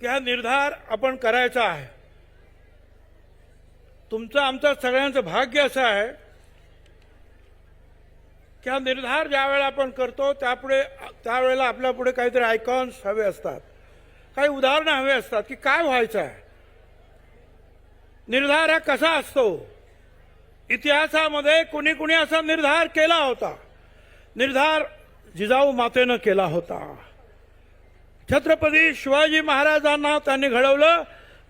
की हा निर्धार आपण करायचा आहे? तुमचं आमचं सगळ्यांचं भाग्य असं आहे. की हा निर्धार ज्या वेळेला आपण करतो त्यापुढे त्यावेळेला आपल्या पुढे काहीतरी आयकॉन्स हवे असतात. काही उदाहरणं हवे असतात की काय व्हायचं आहे? निर्धार हा कसा असतो? इतिहासामध्ये कुणी कुणी असा निर्धार केला होता. निर्धार जिजाऊ मातेनं केला होता. छत्रपती शिवाजी महाराजांना त्यांनी घडवलं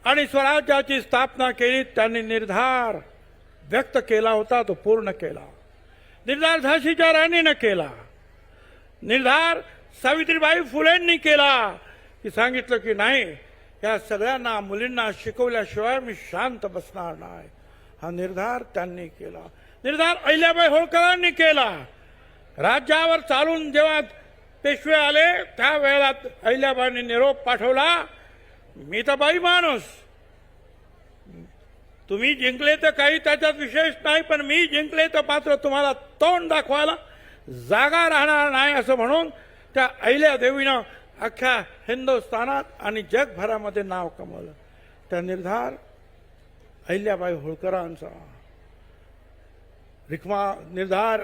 आणि स्वराज्याची स्थापना केली. त्यांनी निर्धार व्यक्त केला होता तो पूर्ण केला. निर्धार झाशीच्या राणीनं केला. निर्धार सावित्रीबाई फुलेंनी केला. की सांगितलं की नाही या सगळ्यांना मुलींना शिकवल्याशिवाय मी शांत बसणार नाही. हा निर्धार त्यांनी केला. निर्धार अहिल्याबाई होळकरांनी केला. राज्यावर चालून जेव्हा पेशवे आले त्या वेळेला अहिल्याबाईंनी निरोप पाठवला मी तर बाई माणूस. तुम्ही जिंकले तर काही त्याच्यात विशेष नाही पण मी जिंकले तर मात्र तुम्हाला तोंड दाखवायला जागा राहणार नाही असं म्हणून त्या अहिल्या देवीनं अख्ख्या हिंदुस्थानात आणि जगभरामध्ये नाव कमवलं. त्या निर्धार अहिल्याबाई होळकरांचा. रिक्मा निर्धार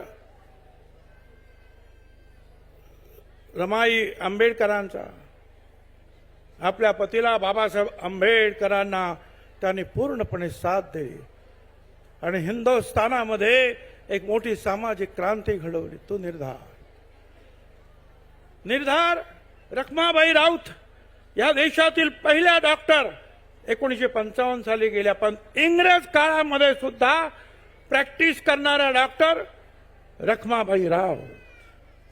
रमाई आंबेडकरांचा आपल्या पतीला बाबासाहेब आंबेडकरांना त्यांनी पूर्णपणे साथ दिली. आणि हिंदुस्थानामध्ये एक मोठी सामाजिक क्रांती घडवली तो निर्धार. निर्धार रखमाबाई राऊत या देशातील पहिल्या डॉक्टर एकोणीसशे पंचावन्न साली गेल्या पण इंग्रज काळामध्ये सुद्धा प्रॅक्टिस करणारा डॉक्टर रखमाबाई राव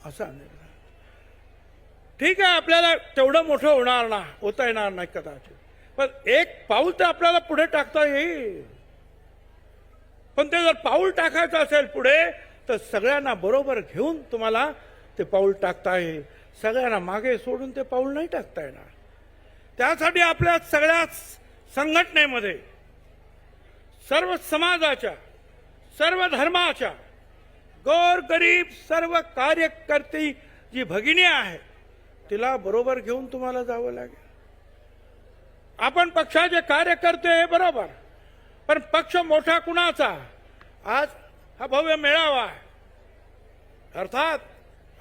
असा निर्धार. ठीक आहे आपल्याला तेवढं मोठं होणार ना होता येणार नाही कदाचित. पण एक पाऊल तर आपल्याला पुढे टाकता येईल. पण ते जर पाऊल टाकायचं असेल पुढे तर सगळ्यांना बरोबर घेऊन तुम्हाला ते पाऊल टाकता येईल. सगळ्यांना मागे सोडून ते पाऊल नाही टाकता येणार. त्यासाठी आपल्या सगळ्याच संघटनेमध्ये सर्व समाजाच्या सर्व धर्माच्या गोर गरीब सर्व कार्यकर्ती जी भगिनी आहे तिला बरोबर घेऊन तुम्हाला जावं लागेल. आपण पक्षाचे कार्यकर्ते हे बरोबर. पण पक्ष मोठा कुणाचा? आज हा भव्य मेळावा आहे. अर्थात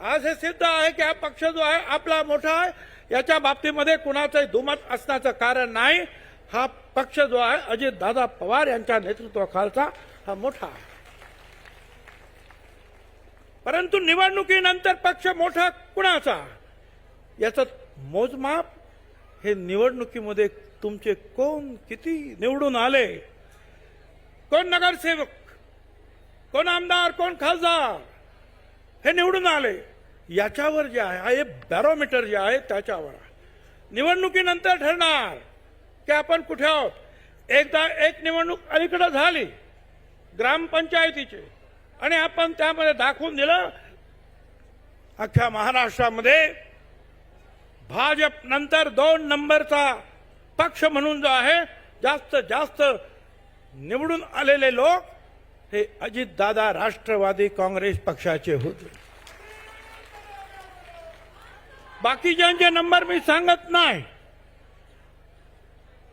आज हे सिद्ध आहे की हा पक्ष जो आहे आपला मोठा आहे. याच्या बाबतीमध्ये कुणाचंही दुमत असण्याचं कारण नाही. हा पक्ष जो आहे अजित दादा पवार यांच्या नेतृत्वाखालचा हा मोठा आहे. परंतु निवडणुकीनंतर पक्ष मोठा कुणाचा? याचं मोजमाप हे निवडणुकीमध्ये तुमचे कोण किती निवडून आले? कोण नगरसेवक? कोण आमदार? कोण खासदार? हे निवडून आले. याच्यावर जे आहे हे बॅरोमीटर जे आहे त्याच्यावर. आहे निवडणुकीनंतर ठरणार की आपण कुठे आहोत? एकदा एक निवडणूक अलीकडे झाली ग्रामपंचायतीची आणि आपण त्यामध्ये दाखवून दिलं अख्ख्या महाराष्ट्रामध्ये भाजप नंतर दोन नंबरचा पक्ष म्हणून जो आहे जास्त जास्त निवडून आलेले लोक हे अजितदादा राष्ट्रवादी काँग्रेस पक्षाचे होते. बाकीच्यांचे नंबर मी सांगत नाही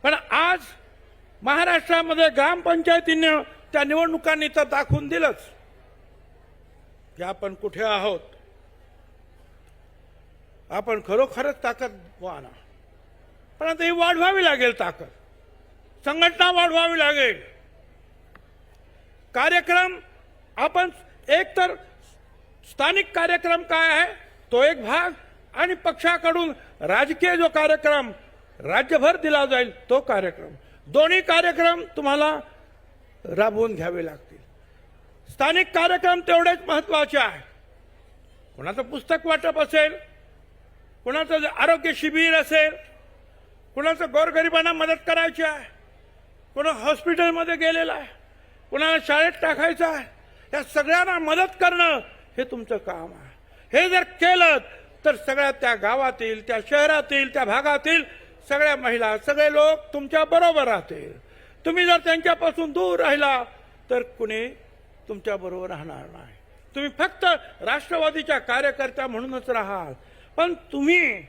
पण आज महाराष्ट्रामध्ये ग्रामपंचायतीने त्या निवडणुकांनी तर दाखवून दिलंच की आपण कुठे आहोत. आपण खरोखरच ताकद आणा पण आता ही वाढवावी लागेल ताकद. संघटना वाढवावी लागेल. कार्यक्रम आपण एक तर स्थानिक कार्यक्रम काय आहे तो एक भाग आणि पक्षाकडून राजकीय जो कार्यक्रम राज्यभर दिला जाईल तो कार्यक्रम. दोन्ही कार्यक्रम तुम्हाला राबवून घ्यावे लागतील. स्थानिक कार्यक्रम तेवढेच महत्त्वाचे आहे. कोणाचं पुस्तक वाटप असेल कुणाचं आरोग्य शिबिर असेल कुणाचं गोरगरिबांना मदत करायची आहे कुणा हॉस्पिटलमध्ये गेलेला आहे कुणाला शाळेत टाकायचं आहे या सगळ्यांना मदत करणं हे तुमचं काम आहे. हे जर केलं तर सगळ्या त्या गावातील त्या शहरातील त्या भागातील सगळ्या महिला सगळे लोक तुमच्या बरोबर राहतील. तुम्ही जर त्यांच्यापासून दूर राहिला तर कुणी तुमच्या बरोबर राहणार नाही. तुम्ही फक्त राष्ट्रवादीच्या कार्यकर्त्या म्हणूनच राहाल. पण तुम्ही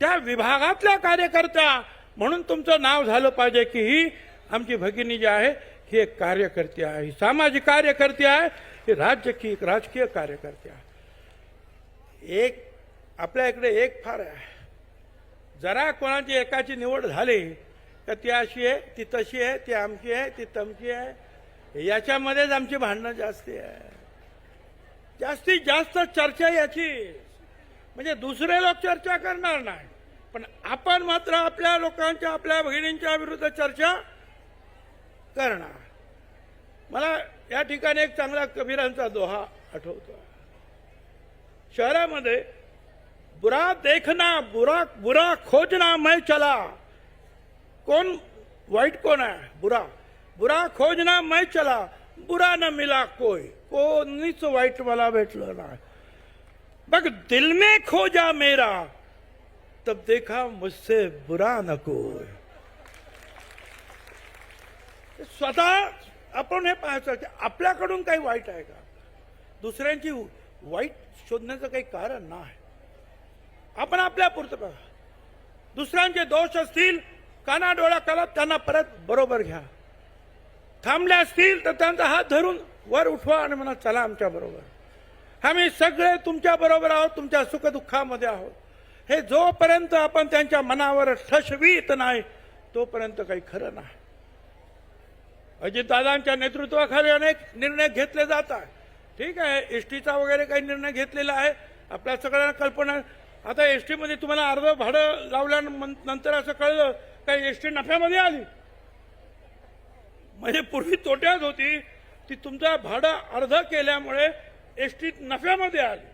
त्या विभागातल्या कार्यकर्त्या म्हणून तुमचं नाव झालं पाहिजे की ही आमची भगिनी जी आहे ही एक कार्यकर्ती आहे ही सामाजिक कार्यकर्ती आहे ही राजकीय राजकीय कार्यकर्ती आहे. एक आपल्या इकडे एक फार आहे. जरा कोणाची एकाची निवड झाली तर ती अशी आहे ती तशी आहे ती आमची आहे ती तमकी आहे. याच्यामध्येच आमची भांडणं जास्ती आहे. जास्तीत जास्त चर्चा याची. म्हणजे दुसरे लोक चर्चा करणार नाही. पण आपण मात्र आपल्या लोकांच्या आपल्या भगिनींच्या विरुद्ध चर्चा करणार. मला या ठिकाणी एक चांगला कबीरांचा दोहा आठवतो शहरामध्ये बुरा देखना बुरा बुरा खोजना मैं चला. कोण वाईट कोण आहे? बुरा. बुरा खोजना मैं चला. बुरा न मिला कोय कोणीच वाईट मला भेटलं नाही. बघ दिल में खोजा मेरा तब देखा मुझसे बुरा न कोई। स्वतः आपण हे पाहायचं की आपल्याकडून काही वाईट आहे का? दुसऱ्यांची वाईट शोधण्याचं काही कारण नाही आपण आपल्या पुरतं बघा. दुसऱ्यांचे दोष असतील काना डोळा कला त्यांना परत बरोबर घ्या. थांबले असतील तर त्यांचा हात धरून वर उठवा आणि म्हणा चला आमच्या बरोबर. आम्ही सगळे तुमच्या बरोबर आहोत तुमच्या सुखदुःखामध्ये आहोत. हे जोपर्यंत आपण त्यांच्या मनावर ठसवीत नाही तोपर्यंत काही खरं नाही. अजितदादांच्या नेतृत्वाखाली अनेक निर्णय घेतले जात आहे ठीक आहे एस टीचा वगैरे काही निर्णय घेतलेला आहे. आपल्या सगळ्यांना कल्पना आता एस टीमध्ये तुम्हाला अर्ध भाडं लावल्यानंतर असं कळलं काही एस टी नफ्यामध्ये आली. म्हणजे पूर्वी तोट्यात होती ती तुमचं भाडं अर्ध केल्यामुळे एस टी नफ्यामध्ये आली.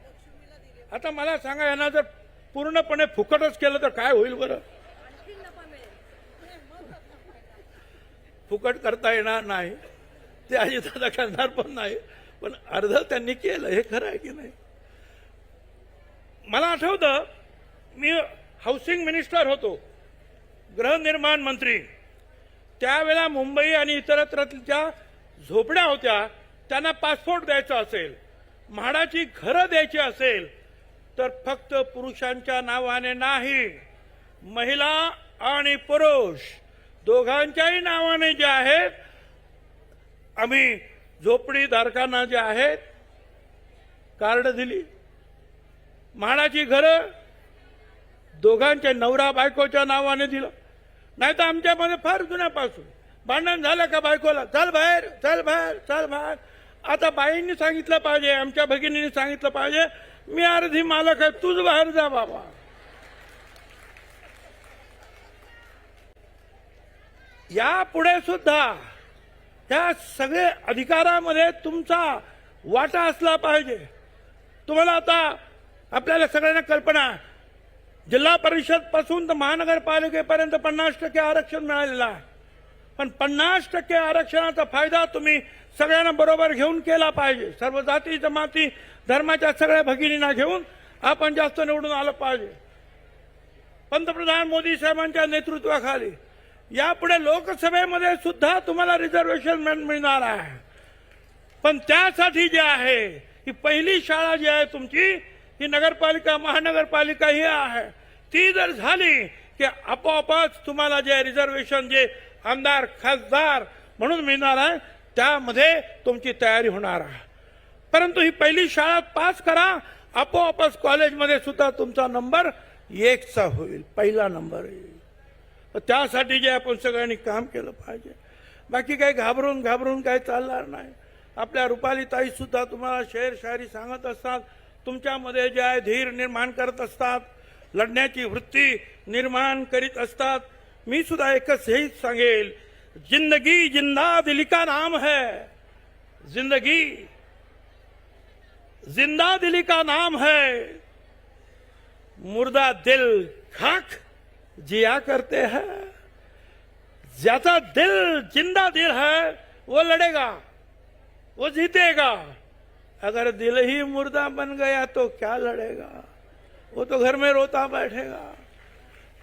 आता मला सांगा यांना जर पूर्णपणे फुकटच केलं तर काय होईल बरं? फुकट करता येणार नाही. ते अजितदादा करणार पण नाही. पण अर्ध त्यांनी केलं हे खरं आहे की नाही? मला आठवतं मी हाऊसिंग मिनिस्टर होतो गृहनिर्माण मंत्री. त्यावेळेला मुंबई आणि इतरत्रच्या झोपड्या होत्या त्यांना पासपोर्ट द्यायचा असेल. म्हाडाची घरं द्यायची असेल तर फक्त पुरुषांच्या नावाने नाही महिला आणि पुरुष दोघांच्याही नावाने जे आहेत आम्ही झोपडीधारकांना जे आहेत कार्ड दिली. म्हाडाची घरं दोघांच्या नवरा बायकोच्या नावाने दिलं. नाही तर आमच्यामध्ये फार जुन्यापासून भांडण झालं का बायकोला? चल बाहेर चल बाहेर चल बाहेर. आता बाईंनी सांगितलं पाहिजे आमच्या भगिनींनी सांगितलं पाहिजे मी अर्धी मालक आहे तूच बाहेर जा बाबा. यापुढे सुद्धा त्या सगळे अधिकारामध्ये तुमचा वाटा असला पाहिजे. तुम्हाला आता आपल्याला सगळ्यांना कल्पना जिल्हा परिषदपासून तर महानगरपालिकेपर्यंत पन्नास टक्के आरक्षण मिळालेलं आहे. पण पन्नास टक्के आरक्षणाचा फायदा तुम्ही सगळ्यांना बरोबर घेऊन केला पाहिजे. सर्व जाती जमाती धर्माच्या सगळ्या भगिनींना घेऊन आपण जास्त निवडून आलं पाहिजे. पंतप्रधान मोदी साहेबांच्या नेतृत्वाखाली यापुढे लोकसभेमध्ये सुद्धा तुम्हाला रिझर्वेशन मिळणार आहे. पण त्यासाठी जे आहे ही पहिली शाळा जी आहे तुमची ही नगरपालिका महानगरपालिका ही आहे. ती जर झाली की आपोआपच तुम्हाला जे रिझर्वेशन जे आमदार खासदार म्हणून मिळणार आहे त्यामध्ये तुमची तयारी होणार आहे. परंतु ही पहिली शाळा पास करा. आपोआपच कॉलेजमध्ये सुद्धा तुमचा नंबर एकचा होईल. पहिला नंबर येईल. त्यासाठी जे आपण सगळ्यांनी काम केलं पाहिजे. बाकी काही घाबरून घाबरून काही चालणार नाही. आपल्या रुपाली ताई सुद्धा तुम्हाला शेर शायरी सांगत असतात. तुमच्यामध्ये जे आहे धीर निर्माण करत असतात. लढण्याची वृत्ती निर्माण करीत असतात. मी सुद्धा एकच हेच सांगेल. ज़िंदगी ज़िंदा दिली का नाम है। ज़िंदगी ज़िंदा दिली का नाम है। मुर्दा दिल खाक जिया करते हैं। ज़्यादा दिल ज़िंदा दिल है, वो लड़ेगा, वो जीतेगा। अगर दिल ही मुर्दा बन गया तो क्या लड़ेगा? वो तो घर में रोता बैठेगा।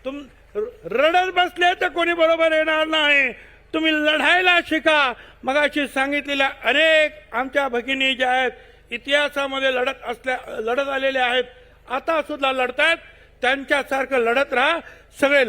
तुम रडत बसले तर कोणी बरोबर येणार नाही तुम्ही लढायला शिका. मगाशी सांगितलेल्या अनेक आमच्या भगिनी ज्या आहेत इतिहासामध्ये लढत असल्या लढत आलेल्या आहेत. आता सुद्धा लढतायत. त्यांच्यासारखं लढत राहा. सगळे